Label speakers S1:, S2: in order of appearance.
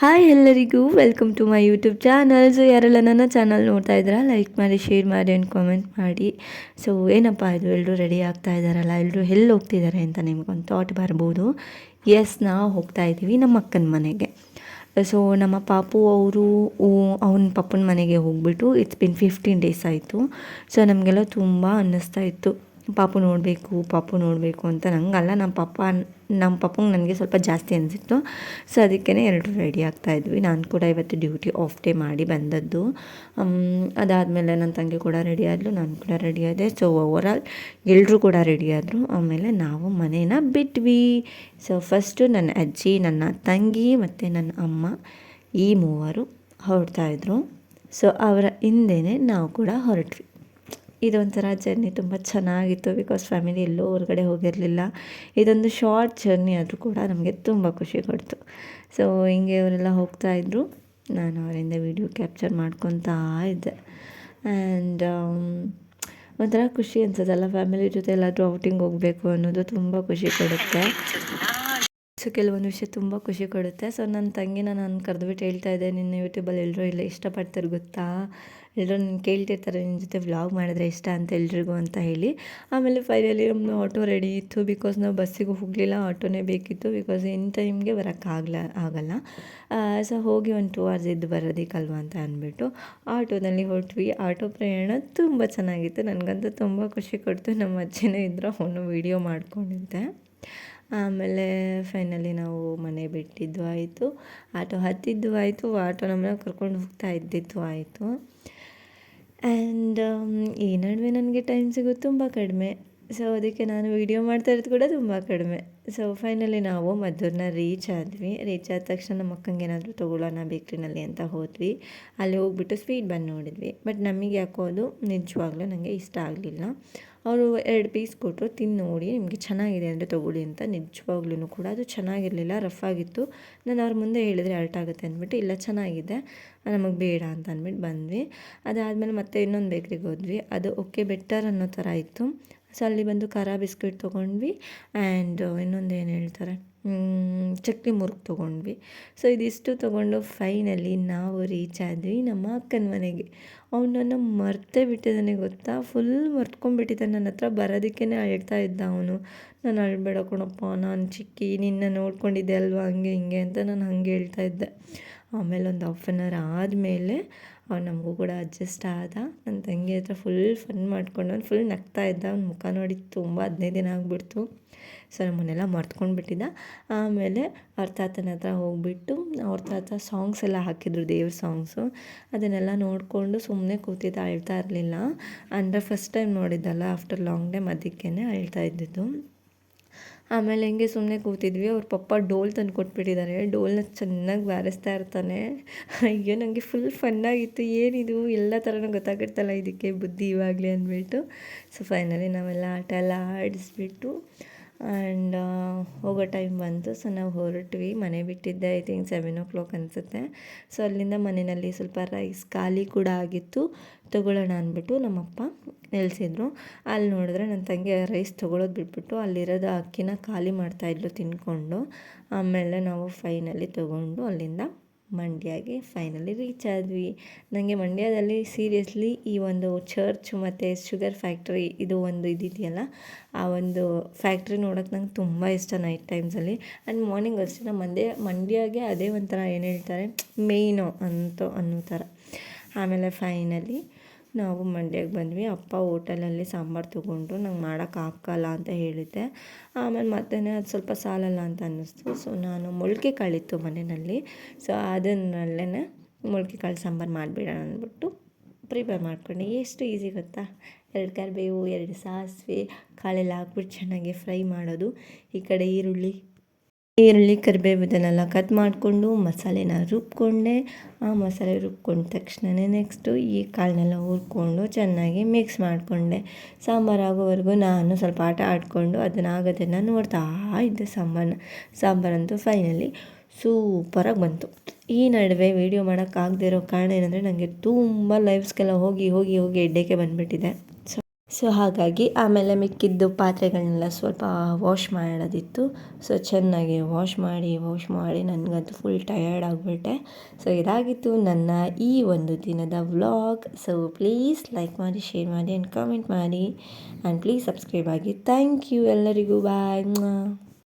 S1: Hi ಎಲ್ಲರಿಗೂ welcome to my YouTube channel so ಯಾರೆಲ್ಲ ನನ್ನ ಚಾನಲ್ ನೋಡ್ತಾ ಇದ್ದೀರಾ ಲೈಕ್ ಮಾಡಿ ಶೇರ್ ಮಾಡಿ ಆ್ಯಂಡ್ ಕಾಮೆಂಟ್ ಮಾಡಿ. ಸೊ ಏನಪ್ಪ ಇದು ಎಲ್ಲರೂ ರೆಡಿ ಆಗ್ತಾ ಇದ್ದಾರಲ್ಲ ಎಲ್ಲರೂ ಎಲ್ಲಿ ಹೋಗ್ತಿದ್ದಾರೆ ಅಂತ ನಿಮ್ಗೊಂದು ಥಾಟ್ ಬರ್ಬೋದು. ಎಸ್ ನಾವು ಹೋಗ್ತಾ ಇದ್ದೀವಿ ನಮ್ಮ ಅಕ್ಕನ ಮನೆಗೆ. ಸೊ ನಮ್ಮ ಪಾಪು ಅವರು ಅವನ ಪಪ್ಪನ ಮನೆಗೆ ಹೋಗ್ಬಿಟ್ಟು ಇಟ್ಸ್ ಬಿನ್ ಫಿಫ್ಟೀನ್ ಡೇಸ್ ಆಯಿತು. ಸೊ ನಮಗೆಲ್ಲ ತುಂಬ ಅನ್ನಿಸ್ತಾ ಇತ್ತು. ಪಾಪು ನೋಡಬೇಕು ಪಾಪು ನೋಡಬೇಕು ಅಂತ ನಂಗಲ್ಲ. ನಮ್ಮ ಪಾಪ ನಮ್ಮ ಪಪ್ಪಂಗೆ ನನಗೆ ಸ್ವಲ್ಪ ಜಾಸ್ತಿ ಅನಿಸಿತ್ತು. ಸೊ ಅದಕ್ಕೇ ಎರಡು ರೆಡಿ ಆಗ್ತಾಯಿದ್ವಿ ನಾನು ಕೂಡ ಇವತ್ತು ಡ್ಯೂಟಿ ಆಫ್ ಡೇ ಮಾಡಿ ಬಂದದ್ದು. ಅದಾದಮೇಲೆ ನನ್ನ ತಂಗಿ ಕೂಡ ರೆಡಿ ಆದಳು ನಾನು ಕೂಡ ರೆಡಿ ಆದೆ. ಸೊ ಓವರಾಲ್ ಎಲ್ಲರೂ ಕೂಡ ರೆಡಿ ಆದರು. ಆಮೇಲೆ ನಾವು ಮನೇನ ಬಿಟ್ವಿ. ಸೊ ಫಸ್ಟು ನನ್ನ ಅಜ್ಜಿ, ನನ್ನ ತಂಗಿ ಮತ್ತು ನನ್ನ ಅಮ್ಮ ಈ ಮೂವರು ಹೊರಡ್ತಾಯಿದ್ರು ಸೊ ಅವರ ಹಿಂದೆಯೇ ನಾವು ಕೂಡ ಹೊರಟ್ವಿ. ಇದೊಂಥರ ಜರ್ನಿ ತುಂಬ ಚೆನ್ನಾಗಿತ್ತು ಬಿಕಾಸ್ ಫ್ಯಾಮಿಲಿ ಎಲ್ಲೂ ಹೊರಗಡೆ ಹೋಗಿರಲಿಲ್ಲ. ಇದೊಂದು ಶಾರ್ಟ್ ಜರ್ನಿ ಆದರೂ ಕೂಡ ನಮಗೆ ತುಂಬ ಖುಷಿ ಕೊಡ್ತು. ಸೊ ಹಿಂಗೆ ಅವರೆಲ್ಲ ಹೋಗ್ತಾಯಿದ್ರು ನಾನು ಅವರಿಂದ ವಿಡಿಯೋ ಕ್ಯಾಪ್ಚರ್ ಮಾಡ್ಕೊತಾ ಇದ್ದೆ. ಆ್ಯಂಡ್ ಒಂಥರ ಖುಷಿ ಅನ್ಸೋದಲ್ಲ ಫ್ಯಾಮಿಲಿ ಜೊತೆ ಎಲ್ಲಾದರೂ ಔಟಿಂಗ್ ಹೋಗಬೇಕು ಅನ್ನೋದು ತುಂಬ ಖುಷಿ ಕೊಡುತ್ತೆ. ಸೊ ಕೆಲವೊಂದು ವಿಷಯ ತುಂಬ ಖುಷಿ ಕೊಡುತ್ತೆ. ಸೊ ನನ್ನ ತಂಗಿನ ನಾನು ಕರೆದುಬಿಟ್ಟು ಹೇಳ್ತಾ ಇದ್ದೆ, ನಿನ್ನ ಯೂಟ್ಯೂಬಲ್ಲಿ ಎಲ್ಲರೂ ಇಲ್ಲ, ಇಷ್ಟಪಡ್ತಾರೆ ಗೊತ್ತಾ? ಎಲ್ಲರೂ ನಿನ್ನ ಕೇಳ್ತಿರ್ತಾರೆ ನಿನ್ನ ಜೊತೆ ವ್ಲಾಗ್ ಮಾಡಿದ್ರೆ ಇಷ್ಟ ಅಂತ ಎಲ್ರಿಗೂ ಅಂತ ಹೇಳಿ. ಆಮೇಲೆ ಫೈನಲಿ ನಮ್ಮದು ಆಟೋ ರೆಡಿ ಇತ್ತು. ಬಿಕಾಸ್ ನಾವು ಬಸ್ಸಿಗೆ ಹೋಗಲಿಲ್ಲ ಆಟೋನೇ ಬೇಕಿತ್ತು. ಬಿಕಾಸ್ ಇನ್ ಟೈಮ್ಗೆ ಬರೋಕ್ಕಾಗಲ್ಲ ಆಗಲ್ಲ. ಸೊ ಹೋಗಿ ಒಂದು ಟೂ ಅವರ್ಸ್ ಇದ್ದು ಬರೋದಿಕ್ಕಲ್ವ ಅಂತ ಅಂದ್ಬಿಟ್ಟು ಆಟೋದಲ್ಲಿ ಹೊರಟ್ವಿ ಆಟೋ ಪ್ರಯಾಣ ತುಂಬ ಚೆನ್ನಾಗಿತ್ತು. ನನಗಂತೂ ತುಂಬ ಖುಷಿ ಕೊಡ್ತು. ನಮ್ಮ ಅಜ್ಜಿನೇ ಇದ್ದರು ಅವನು ವೀಡಿಯೋ ಮಾಡ್ಕೊಂಡಿದ್ದೆ. ಆಮೇಲೆ ಫೈನಲಿ ನಾವು ಮನೆ ಬಿಟ್ಟಿದ್ದು ಆಯಿತು. ಆಟೋ ಹತ್ತಿದ್ದು ಆಯಿತು ಆಟೋ ನಮ್ಮನ್ನ ಕರ್ಕೊಂಡು ಹೋಗ್ತಾ ಇದ್ದಿದ್ದು ಆಯಿತು. ಆ್ಯಂಡ್ um, ಈ ನಡುವೆ ನನಗೆ ಟೈಮ್ ಸಿಗೋದು ತುಂಬ ಕಡಿಮೆ. ಸೊ ಅದಕ್ಕೆ ನಾನು ವೀಡಿಯೋ ಮಾಡ್ತಾ ಇರೋದು ಕೂಡ ತುಂಬ ಕಡಿಮೆ. ಸೊ ಫೈನಲಿ ನಾವು ಮದ್ದೂರನ್ನ ರೀಚ್ ಆದ್ವಿ. ರೀಚ್ ಆದ ತಕ್ಷಣ ನಮ್ಮ ಅಕ್ಕಂಗೆ ಏನಾದರೂ ತೊಗೊಳ್ಳೋಣ ಬೇಕ್ರಿನಲ್ಲಿ ಅಂತ ಹೋದ್ವಿ. ಅಲ್ಲಿ ಹೋಗ್ಬಿಟ್ಟು ಸ್ವೀಟ್ ಬಂದು ನೋಡಿದ್ವಿ. ಬಟ್ ನಮಗೆ ಯಾಕೋ ಅದು ನಿಜವಾಗ್ಲೂ ನನಗೆ ಇಷ್ಟ ಆಗಲಿಲ್ಲ. ಅವರು ಎರಡು ಪೀಸ್ ಕೊಟ್ಟರು ತಿಂದು ನೋಡಿ ನಿಮಗೆ ಚೆನ್ನಾಗಿದೆ ಅಂದರೆ ತೊಗೊಳ್ಳಿ ಅಂತ. ನಿಜವಾಗ್ಲೂ ಕೂಡ ಅದು ಚೆನ್ನಾಗಿರಲಿಲ್ಲ ರಫ್ ಆಗಿತ್ತು. ನಾನು ಅವ್ರ ಮುಂದೆ ಹೇಳಿದರೆ ಅಲ್ಟ್ ಆಗುತ್ತೆ ಅಂದ್ಬಿಟ್ಟು, ಇಲ್ಲ ಚೆನ್ನಾಗಿದೆ, ನಮಗೆ ಬೇಡ ಅಂತ ಅಂದ್ಬಿಟ್ಟು ಬಂದ್ವಿ. ಅದಾದಮೇಲೆ ಮತ್ತೆ ಇನ್ನೊಂದು ಬೇಕ್ರಿಗೆ ಹೋದ್ವಿ. ಅದು ಓಕೆ ಬೆಟರ್ ಅನ್ನೋ ಥರ ಇತ್ತು. ಸೊ ಅಲ್ಲಿ ಬಂದು ಖಾರ ಬಿಸ್ಕೆಟ್ ತೊಗೊಂಡ್ವಿ ಆ್ಯಂಡ್ ಇನ್ನೊಂದು ಏನು ಹೇಳ್ತಾರೆ? ಚಕ್ಲಿ ಮುರುಕು ತೊಗೊಂಡ್ವಿ. ಸೊ ಇದಿಷ್ಟು ತೊಗೊಂಡು ಫೈನಲಿ ನಾವು ರೀಚ್ ಆದ್ವಿ ನಮ್ಮ ಅಕ್ಕನ ಮನೆಗೆ. ಅವನನ್ನು ಮರ್ತೇ ಬಿಟ್ಟಿದ್ದಾನೆ ಗೊತ್ತಾ? ಫುಲ್ ಮರ್ತ್ಕೊಂಡ್ಬಿಟ್ಟಿದ್ದಾನೆ. ನನ್ನ ಹತ್ರ ಬರೋದಕ್ಕೇ ಅಳ್ತಾ ಇದ್ದ ಅವನು. ನಾನು ಅಳ್ಬೇಡ ಕಣಪ್ಪ, ನಾನು ಚಿಕ್ಕಿ, ನಿನ್ನ ನೋಡ್ಕೊಂಡಿದ್ದೆ ಅಲ್ವಾ, ಹಂಗೆ ಹಿಂಗೆ ಅಂತ ನಾನು ಹಂಗೆ ಹೇಳ್ತಾ ಇದ್ದೆ. ಆಮೇಲೆ ಒಂದು ಹಾಫ್ ಆನ್ ಅವರ್ ಆದಮೇಲೆ ಅವ್ನು ನಮಗೂ ಕೂಡ ಅಡ್ಜಸ್ಟ್ ಆದ. ನನ್ನ ತಂಗಿ ಹತ್ರ ಫುಲ್ ಫನ್ ಮಾಡ್ಕೊಂಡು ಅವ್ನು ಫುಲ್ ನಗ್ತಾ ಇದ್ದ. ಅವ್ನ ಮುಖ ನೋಡಿ ತುಂಬ ಹದಿನೈದು ದಿನ ಆಗಿಬಿಡ್ತು. ಸೊ ನಮ್ಮನ್ನೆಲ್ಲ ಮರ್ತ್ಕೊಂಡು ಬಿಟ್ಟಿದ್ದ. ಆಮೇಲೆ ಅವ್ರ ತಾತನ ಹತ್ರ ಹೋಗ್ಬಿಟ್ಟು, ಅವ್ರ ತಾತ ಸಾಂಗ್ಸ್ ಎಲ್ಲ ಹಾಕಿದ್ರು, ದೇವ್ರ ಸಾಂಗ್ಸು ಅದನ್ನೆಲ್ಲ ನೋಡಿಕೊಂಡು ಸುಮ್ಮನೆ ಕೂತಿದ್ದ ಅಳ್ತಾ ಇರಲಿಲ್ಲ. ಅಂದರೆ ಫಸ್ಟ್ ಟೈಮ್ ನೋಡಿದ್ದಲ್ಲ ಆಫ್ಟರ್ ಲಾಂಗ್ ಟೈಮ್ ಅದಕ್ಕೇ ಅಳ್ತಾ ಇದ್ದಿದ್ದು. ಆಮೇಲೆ ಹಿಂಗೆ ಸುಮ್ಮನೆ ಕೂತಿದ್ವಿ, ಅವ್ರ ಪಪ್ಪ ಡೋಲ್ ತಂದು ಕೊಟ್ಬಿಟ್ಟಿದ್ದಾರೆ ಡೋಲ್ನ ಚೆನ್ನಾಗಿ ಬಾರಿಸ್ತಾ ಇರ್ತಾನೆ. ಅಯ್ಯೋ ನನಗೆ ಫುಲ್ ಫನ್ನಾಗಿತ್ತು ಏನಿದು? ಎಲ್ಲ ಥರನೂ ಗೊತ್ತಾಗಿರ್ತಲ್ಲ ಇದಕ್ಕೆ, ಬುದ್ಧಿ ಇವಾಗಲಿ ಅಂದ್ಬಿಟ್ಟು. ಸೊ ಫೈನಲಿ ನಾವೆಲ್ಲ ಆಟ ಎಲ್ಲ ಆಡಿಸ್ಬಿಟ್ಟು ಆ್ಯಂಡ್ ಹೋಗೋ ಟೈಮ್ ಬಂತು. ಸೊ ನಾವು ಹೊರಟ್ವಿ. ಮನೆ ಬಿಟ್ಟಿದ್ದೆ I think seven o'clock ಅನಿಸುತ್ತೆ. ಸೊ ಅಲ್ಲಿಂದ ಮನೆಯಲ್ಲಿ ಸ್ವಲ್ಪ ರೈಸ್ ಖಾಲಿ ಕೂಡ ಆಗಿತ್ತು. ತಗೊಳ್ಳೋಣ ಅಂದ್ಬಿಟ್ಟು ನಮ್ಮಪ್ಪ ನಿಲ್ಲಿಸಿದ್ರು ಅಲ್ಲಿ ನೋಡಿದ್ರೆ ನನ್ನ ತಂಗಿ ರೈಸ್ ತೊಗೊಳೋದು ಬಿಟ್ಬಿಟ್ಟು ಅಲ್ಲಿರೋದು ಅಕ್ಕಿನ ಖಾಲಿ ಮಾಡ್ತಾಯಿದ್ಲು ತಿನ್ಕೊಂಡು. ಆಮೇಲೆ ನಾವು ಫೈನಲಿ ತೊಗೊಂಡು ಅಲ್ಲಿಂದ ಮಂಡ್ಯಗೆ ಫೈನಲಿ ರೀಚ್ ಆದ್ವಿ. ನನಗೆ ಮಂಡ್ಯದಲ್ಲಿ ಸೀರಿಯಸ್ಲಿ ಈ ಒಂದು ಚರ್ಚ್ ಮತ್ತು ಶುಗರ್ ಫ್ಯಾಕ್ಟ್ರಿ ಇದು ಒಂದು ಇದಿದೆಯಲ್ಲ, ಆ ಒಂದು ಫ್ಯಾಕ್ಟ್ರಿ ನೋಡೋಕೆ ನಂಗೆ ತುಂಬ ಇಷ್ಟ ನೈಟ್ ಟೈಮ್ಸಲ್ಲಿ ಆ್ಯಂಡ್ ಮಾರ್ನಿಂಗ್ ಅಷ್ಟೇ ಮಂಡ್ಯ, ಮಂಡ್ಯಗೆ ಅದೇ ಒಂಥರ ಏನು ಹೇಳ್ತಾರೆ ಮೇಯ್ನು ಅಂತ ಅನ್ನೋ ಥರ. ಆಮೇಲೆ ಫೈನಲಿ ನಾವು ಮಂಡ್ಯಕ್ಕೆ ಬಂದ್ವಿ. ಅಪ್ಪ ಹೋಟೆಲಲ್ಲಿ ಸಾಂಬಾರು ತೊಗೊಂಡ್ರು ನಂಗೆ ಮಾಡೋಕ್ಕಾಗಲ್ಲ ಅಂತ ಹೇಳಿದ್ದೆ. ಆಮೇಲೆ ಮತ್ತೆ ಅದು ಸ್ವಲ್ಪ ಸಾಲಲ್ಲ ಅಂತ ಅನ್ನಿಸ್ತು. ಸೊ ನಾನು ಮೊಳಕೆ ಕಾಳಿತ್ತು ಮನೆಯಲ್ಲಿ. ಸೊ ಅದನ್ನಲ್ಲೇ ಮೊಳಕೆ ಕಾಳು ಸಾಂಬಾರು ಮಾಡಿಬಿಡೋಣ ಅಂದ್ಬಿಟ್ಟು ಪ್ರಿಪೇರ್ ಮಾಡ್ಕೊಂಡೆ. ಎಷ್ಟು ಈಸಿ ಗೊತ್ತಾ? ಎರಡು ಕರಿಬೇವು, ಎರಡು ಸಾಸಿವೆ, ಕಾಳೆಲ್ಲ ಹಾಕ್ಬಿಟ್ಟು ಚೆನ್ನಾಗಿ ಫ್ರೈ ಮಾಡೋದು. ಈ ಕಡೆ ಈರುಳ್ಳಿ ಈರುಳ್ಳಿ ಕರಿಬೇವು ಇದನ್ನೆಲ್ಲ ಕಟ್ ಮಾಡಿಕೊಂಡು ಮಸಾಲೆನ ರುಬ್ಕೊಂಡೆ. ಆ ಮಸಾಲೆ ರುಬ್ಕೊಂಡ ತಕ್ಷಣವೇ ನೆಕ್ಸ್ಟು ಈ ಕಾಳನ್ನೆಲ್ಲ ಹುರ್ಕೊಂಡು ಚೆನ್ನಾಗಿ ಮಿಕ್ಸ್ ಮಾಡಿಕೊಂಡೆ. ಸಾಂಬಾರು ಆಗೋವರೆಗೂ ನಾನು ಸ್ವಲ್ಪ ಆಟ ಆಡಿಕೊಂಡು ಅದನ್ನು ಆಗೋದನ್ನು ನೋಡ್ತಾ ಇದ್ದೆ ಸಾಂಬಾರನ್ನ ಸಾಂಬಾರಂತೂ ಫೈನಲಿ ಸೂಪರಾಗಿ ಬಂತು. ಈ ನಡುವೆ ವೀಡಿಯೋ ಮಾಡೋಕ್ಕಾಗದೇ ಇರೋ ಕಾರಣ ಏನಂದರೆ ನನಗೆ ತುಂಬ ಲೈವ್ಸ್ಗೆಲ್ಲ ಹೋಗಿ ಹೋಗಿ ಹೋಗಿ ಎಡ್ಡೆಗೆ ಬಂದುಬಿಟ್ಟಿದೆ. ಸೊ ಹಾಗಾಗಿ ಆಮೇಲೆ ಮಿಕ್ಕಿದ್ದು ಪಾತ್ರೆಗಳನ್ನೆಲ್ಲ ಸ್ವಲ್ಪ ವಾಶ್ ಮಾಡೋದಿತ್ತು. ಸೊ ಚೆನ್ನಾಗಿ ವಾಶ್ ಮಾಡಿ ವಾಶ್ ಮಾಡಿ ನನಗಂತೂ ಫುಲ್ ಟಯರ್ಡ್ ಆಗಿಬಿಟ್ಟೆ. ಸೊ ಇದಾಗಿತ್ತು ನನ್ನ ಈ ಒಂದು ದಿನದ ವ್ಲಾಗ್ ಸೊ ಪ್ಲೀಸ್ ಲೈಕ್ ಮಾಡಿ ಶೇರ್ ಮಾಡಿ ಆ್ಯಂಡ್ ಕಾಮೆಂಟ್ ಮಾಡಿ. ಆ್ಯಂಡ್ ಪ್ಲೀಸ್ ಸಬ್ಸ್ಕ್ರೈಬ್ ಆಗಿ. ಥ್ಯಾಂಕ್ ಯು ಎಲ್ಲರಿಗೂ. ಬಾಯ್